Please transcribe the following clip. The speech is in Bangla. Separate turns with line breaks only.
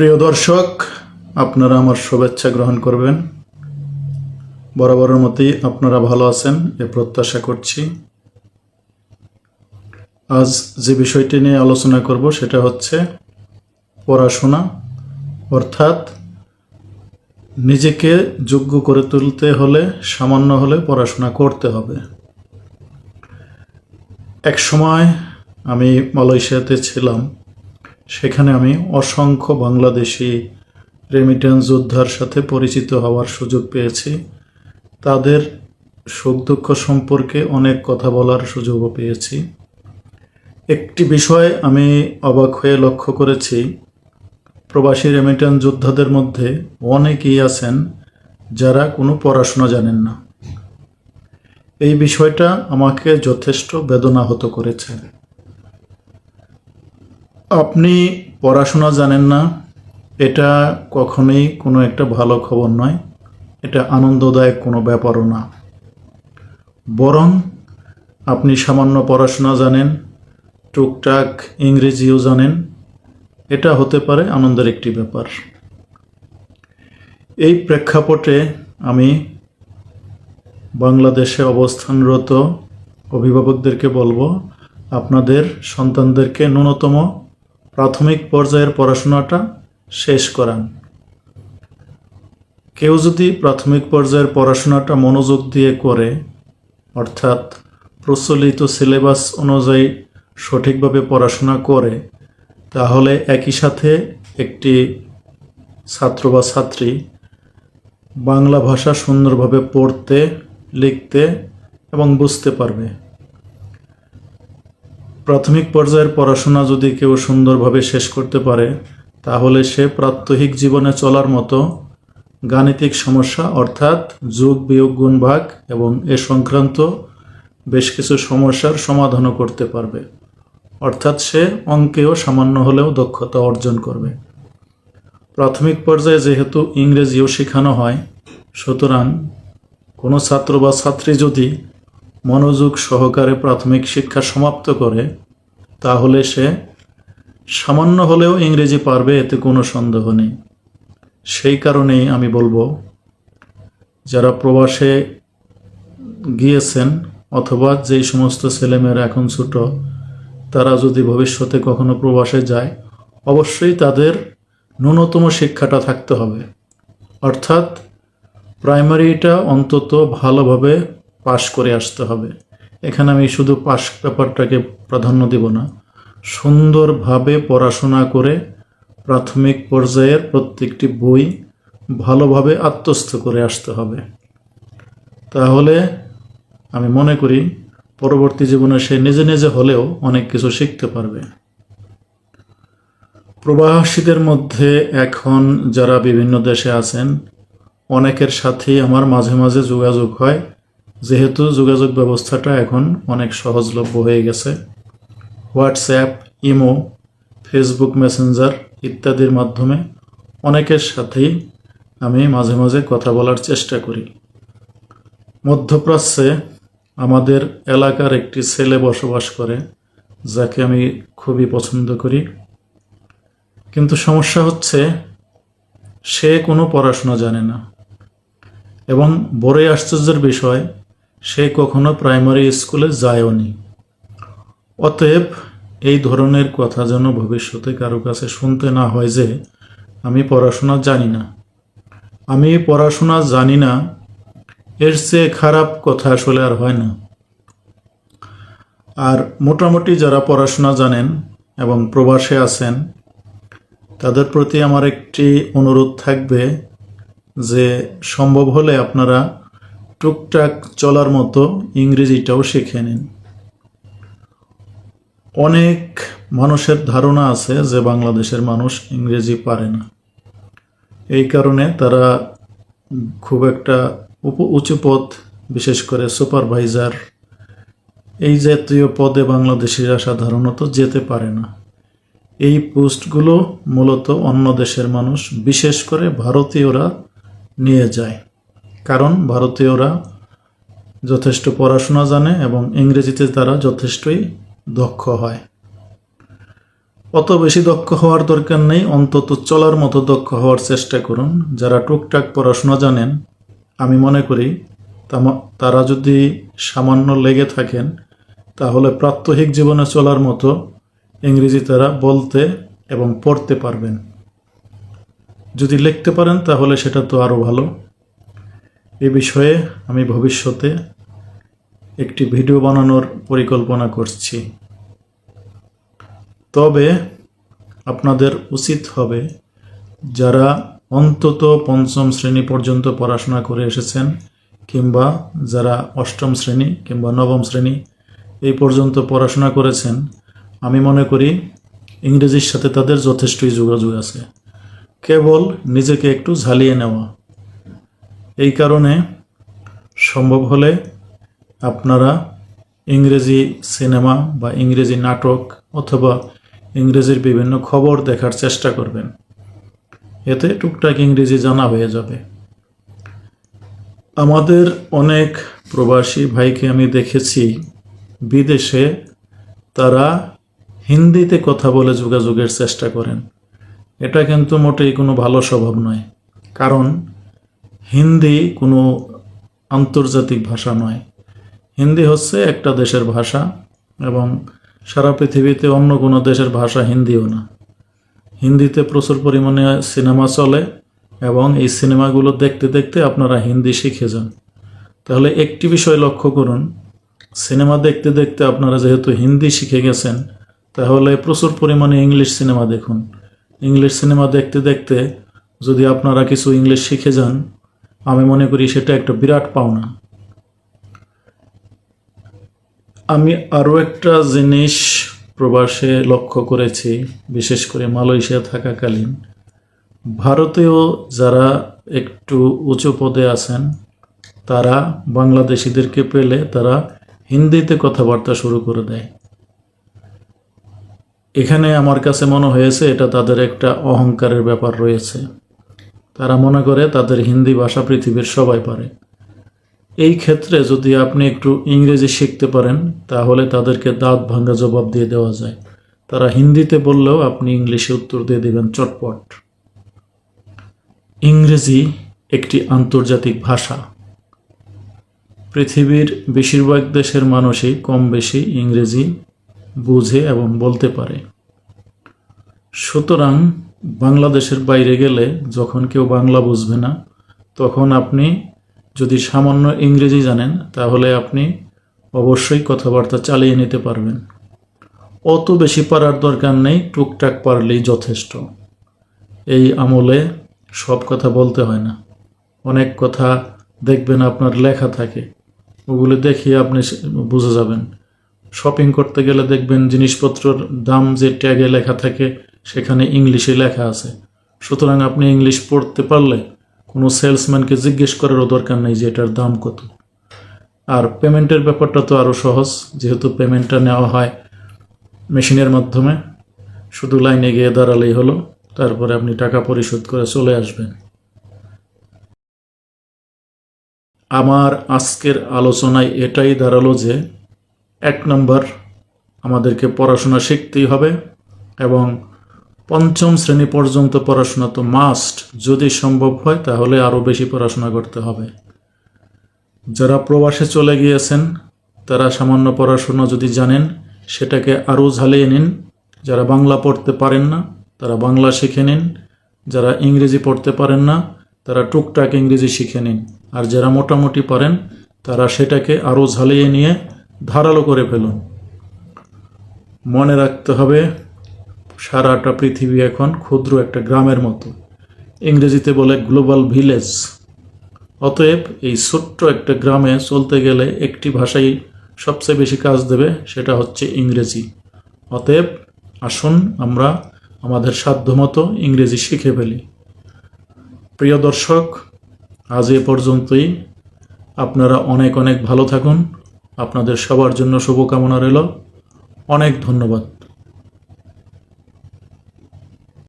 প্রিয় দর্শক, আপনারা আমার শুভেচ্ছা গ্রহণ করবেন। বরাবরের মতোই আপনারা ভালো আছেন, এ প্রত্যাশা করছি। আজ যে বিষয়টি নিয়ে আলোচনা করব সেটা হচ্ছে পড়াশোনা, অর্থাৎ নিজেকে যোগ্য করে তুলতে হলে, সামান্য হলে পড়াশোনা করতে হবে। এক সময় আমি মালয়েশিয়াতে ছিলাম। সেখানে আমি অসংখ্য বাংলাদেশি রেমিটেন্স যোদ্ধার সাথে পরিচিত হওয়ার সুযোগ পেয়েছি। তাদের সুখ দুঃখ সম্পর্কে অনেক কথা বলার সুযোগও পেয়েছি। একটি বিষয় আমি অবাক হয়ে লক্ষ্য করেছি। প্রবাসী রেমিটেন্স যোদ্ধাদের মধ্যে অনেকেই আছেন যারা কোনো পড়াশোনা জানেন না। এই বিষয়টা আমাকে যথেষ্ট বেদনাহত করেছে। আপনি পড়াশোনা জানেন না, এটা কখনোই কোনো একটা ভালো খবর নয়, এটা আনন্দদায়ক কোনো ব্যাপারও না। বরং আপনি সামান্য পড়াশোনা জানেন, টুকটাক ইংরেজিও জানেন, এটা হতে পারে আনন্দের একটি ব্যাপার। এই প্রেক্ষাপটে আমি বাংলাদেশে অবস্থানরত অভিভাবকদেরকে বলব, আপনাদের সন্তানদেরকে ন্যূনতম প্রাথমিক পর্যায়ের পড়াশোনাটা শেষ করান। কেউ যদি প্রাথমিক পর্যায়ের পড়াশোনাটা মনোযোগ দিয়ে করে, অর্থাৎ প্রচলিত সিলেবাস অনুযায়ী সঠিকভাবে পড়াশোনা করে, তাহলে একই সাথে একটি ছাত্র বা ছাত্রী বাংলা ভাষা সুন্দরভাবে পড়তে, লিখতে এবং বুঝতে পারবে। প্রাথমিক পর্যায়ের পড়াশোনা যদি কেউ সুন্দরভাবে শেষ করতে পারে, তাহলে সে প্রাত্যহিক জীবনে চলার মতো গাণিতিক সমস্যা, অর্থাৎ যোগ, বিয়োগ, গুণ, ভাগ এবং এ সংক্রান্ত বেশ কিছু সমস্যার সমাধানও করতে পারবে। অর্থাৎ সে অঙ্কেও সামান্য হলেও দক্ষতা অর্জন করবে। প্রাথমিক পর্যায়ে যেহেতু ইংরেজিও শেখানো হয়, সুতরাং কোনো ছাত্র বা ছাত্রী যদি মনোযোগ সহকারে প্রাথমিক শিক্ষা সমাপ্ত করে, তাহলে সে সামান্য হলেও ইংরেজি পারবে, এতে কোনো সন্দেহ নেই। সেই কারণেই আমি বলব, যারা প্রবাসে গিয়েছেন অথবা যেই সমস্ত ছেলেমেয়েরা এখন ছোট, তারা যদি ভবিষ্যতে কখনো প্রবাসে যায়, অবশ্যই তাদের ন্যূনতম শিক্ষাটা থাকতে হবে। অর্থাৎ প্রাইমারিটা অন্তত ভালোভাবে পাশ করে আসতে হবে। এখানে আমি শুধু পাশ ব্যাপারটাকে প্রাধান্য দেব না। সুন্দরভাবে পড়াশোনা করে প্রাথমিক পর্যায়ের প্রত্যেকটি বই ভালোভাবে আত্মস্থ করে আসতে হবে। তাহলে আমি মনে করি পরবর্তী জীবনে সে নিজে নিজে হলেও অনেক কিছু শিখতে পারবে। প্রবাসীদের মধ্যে এখন যারা বিভিন্ন দেশে আছেন, অনেকের সাথেই আমার মাঝে মাঝে যোগাযোগ হয়। যেহেতু যোগাযোগ ব্যবস্থাটা এখন অনেক সহজলভ্য হয়ে গেছে। হোয়াটসঅ্যাপ, ইমো, ফেসবুক মেসেঞ্জার ইত্যাদির মাধ্যমে অনেকের সাথেই আমি মাঝে মাঝে কথা বলার চেষ্টা করি। মধ্যপ্রাচ্যে আমাদের এলাকার একটি ছেলে বসবাস করে, যাকে আমি খুবই পছন্দ করি। কিন্তু সমস্যা হচ্ছে, সে কোনো পড়াশোনা জানে না। এবং বড়ই আশ্চর্যের বিষয় সে কখনো প্রাইমারি স্কুলে যায়ওনি। অতএব এই ধরনের কথা যেন ভবিষ্যতে কারও কাছে শুনতে না হয় যে আমি পড়াশোনা জানি না। আমি পড়াশোনা জানি না, এর চেয়ে খারাপ কথা আসলে আর হয় না। আর মোটামুটি যারা পড়াশোনা জানেন এবং প্রবাসে আছেন, তাদের প্রতি আমার একটি অনুরোধ থাকবে যে সম্ভব হলে আপনারা টুকটাক চলার মতো ইংরেজিটাও শিখে নিন। অনেক মানুষের ধারণা আছে যে বাংলাদেশের মানুষ ইংরেজি পারে না। এই কারণে তারা খুব একটা উপ উঁচু পদ, বিশেষ করে সুপারভাইজার, এই জাতীয় পদে বাংলাদেশিরা সাধারণত যেতে পারে না। এই পোস্টগুলো মূলত অন্য দেশের মানুষ, বিশেষ করে ভারতীয়রা নিয়ে যায়। কারণ ভারতীয়রা যথেষ্ট পড়াশোনা জানে এবং ইংরেজিতে তারা যথেষ্টই দক্ষ হয়। অত বেশি দক্ষ হওয়ার দরকার নেই, অন্তত চলার মতো দক্ষ হওয়ার চেষ্টা করুন। যারা টুকটাক পড়াশোনা জানেন, আমি মনে করি তারা যদি সামান্য লেগে থাকেন, তাহলে প্রাত্যহিক জীবনে চলার মতো ইংরেজি তারা বলতে এবং পড়তে পারবেন। যদি লিখতে পারেন, তাহলে সেটা তো আরও ভালো। এ বিষয়ে আমি ভবিষ্যতে একটি ভিডিও বানানোর পরিকল্পনা করছি। তবে আপনাদের উচিত হবে যারা অন্তত পঞ্চম শ্রেণি পর্যন্ত পড়াশোনা করে এসেছেন কিংবা যারা অষ্টম শ্রেণি কিংবা নবম শ্রেণি এই পর্যন্ত পড়াশোনা করেছেন, আমি মনে করি ইংরেজির সাথে তাদের যথেষ্টই যোগাযোগ আছে। কেবল নিজেকে একটু ঝালিয়ে নেওয়া। এই কারণে সম্ভব হলে আপনারা ইংরেজি সিনেমা বা ইংরেজি নাটক অথবা ইংরেজির বিভিন্ন খবর দেখার চেষ্টা করবেন। এতে টুকটাক ইংরেজি জানা হয়ে যাবে। আমাদের অনেক প্রবাসী ভাইকে আমি দেখেছি বিদেশে তারা হিন্দিতে কথা বলে যোগাযোগের চেষ্টা করেন। এটা কিন্তু মোটেই কোনো ভালো স্বভাব নয়। কারণ হিন্দি কোনো আন্তর্জাতিক ভাষা নয়। হিন্দি হচ্ছে একটা দেশের ভাষা এবং সারা পৃথিবীতে অন্য কোনো দেশের ভাষা হিন্দিও না। হিন্দিতে প্রচুর পরিমাণে সিনেমা চলে এবং এই সিনেমাগুলো দেখতে দেখতে আপনারা হিন্দি শিখে যান। তাহলে একটি বিষয় লক্ষ্য করুন, সিনেমা দেখতে দেখতে আপনারা যেহেতু হিন্দি শিখে গেছেন, তাহলে প্রচুর পরিমাণে ইংলিশ সিনেমা দেখুন। ইংলিশ সিনেমা দেখতে দেখতে যদি আপনারা কিছু ইংলিশ শিখে যান আমি মনে করি সেটা একটা বিরাট পাওনা। আমি আরও একটা জিনিস প্রবাসে লক্ষ্য করেছি, বিশেষ করে মালয়েশিয়া থাকাকালীন। ভারতেও যারা একটু উঁচু পদে আছেন, তারা বাংলাদেশিদেরকে পেলে তারা হিন্দিতে কথাবার্তা শুরু করে দেয়। এখানে আমার কাছে মনে হয়েছে এটা তাদের একটা অহংকারের ব্যাপার রয়েছে। তারা মনে করে তাদের হিন্দি ভাষা পৃথিবীর সবাই পারে। এই ক্ষেত্রে যদি আপনি একটু ইংরেজি শিখতে পারেন, তাহলে তাদেরকে দাঁত ভাঙ্গা জবাব দিয়ে দেওয়া যায়। তারা হিন্দিতে বললেও আপনি ইংলিশে উত্তর দিয়ে দেবেন চটপট। ইংরেজি একটি আন্তর্জাতিক ভাষা। পৃথিবীর বেশিরভাগ দেশের মানুষই কম বেশি ইংরেজি বুঝে এবং বলতে পারে। সুতরাং বাংলাদেশের বাইরে গেলে যখন কেউ বাংলা বুঝবে না, তখন আপনি যদি সামান্য ইংরেজি জানেন, তাহলে আপনি অবশ্যই কথাবার্তা চালিয়ে নিতে পারবেন। অত বেশি পারার দরকার নেই, টুকটাক পারলেই যথেষ্ট। এই আমলে সব কথা বলতে হয় না। অনেক কথা দেখবেন আপনার লেখা থাকে, ওগুলো দেখিয়ে আপনি বুঝে যাবেন। শপিং করতে গেলে দেখবেন জিনিসপত্রর দাম যে ট্যাগে লেখা থাকে সেখানে ইংলিশে লেখা আছে। সুতরাং আপনি ইংলিশ পড়তে পারলে কোনো সেলসম্যানকে জিজ্ঞেস করারও দরকার নেই যে এটার দাম কত। আর পেমেন্টের ব্যাপারটা তো আরও সহজ, যেহেতু পেমেন্টটা নেওয়া হয় মেশিনের মাধ্যমে। শুধু লাইনে গিয়ে দাঁড়ালেই হলো, তারপরে আপনি টাকা পরিশোধ করে চলে আসবেন। আমার আজকের আলোচনায় এটাই দাঁড়াল যে, এক নম্বর, আমাদেরকে পড়াশোনা শিখতেই হবে এবং পঞ্চম শ্রেণি পর্যন্ত পড়াশোনা তো মাস্ট যদি সম্ভব হয়, তাহলে আরও বেশি পড়াশোনা করতে হবে। যারা প্রবাসে চলে গিয়েছেন, তারা সামান্য পড়াশোনা যদি জানেন, সেটাকে আরও ঝালিয়ে নিন। যারা বাংলা পড়তে পারেন না, তারা বাংলা শিখে নিন। যারা ইংরেজি পড়তে পারেন না, তারা টুকটাক ইংরেজি শিখে নিন। আর যারা মোটামুটি পারেন, তারা সেটাকে আরও ঝালিয়ে নিয়ে ধারালো করে ফেলুন। মনে রাখতে হবে সারাটা পৃথিবী এখন ক্ষুদ্র একটা গ্রামের মতো। ইংরেজিতে বলে গ্লোবাল ভিলেজ। অতএব এই ছোট্ট একটা গ্রামে চলতে গেলে একটি ভাষাই সবচেয়ে বেশি কাজ দেবে, সেটা হচ্ছে ইংরেজি। অতএব আসুন আমরা আমাদের সাধ্যমতো ইংরেজি শিখে ফেলি। প্রিয় দর্শক, আজ এ পর্যন্তই। আপনারা অনেক অনেক ভালো থাকুন। আপনাদের সবার জন্য শুভকামনা রইল। অনেক ধন্যবাদ।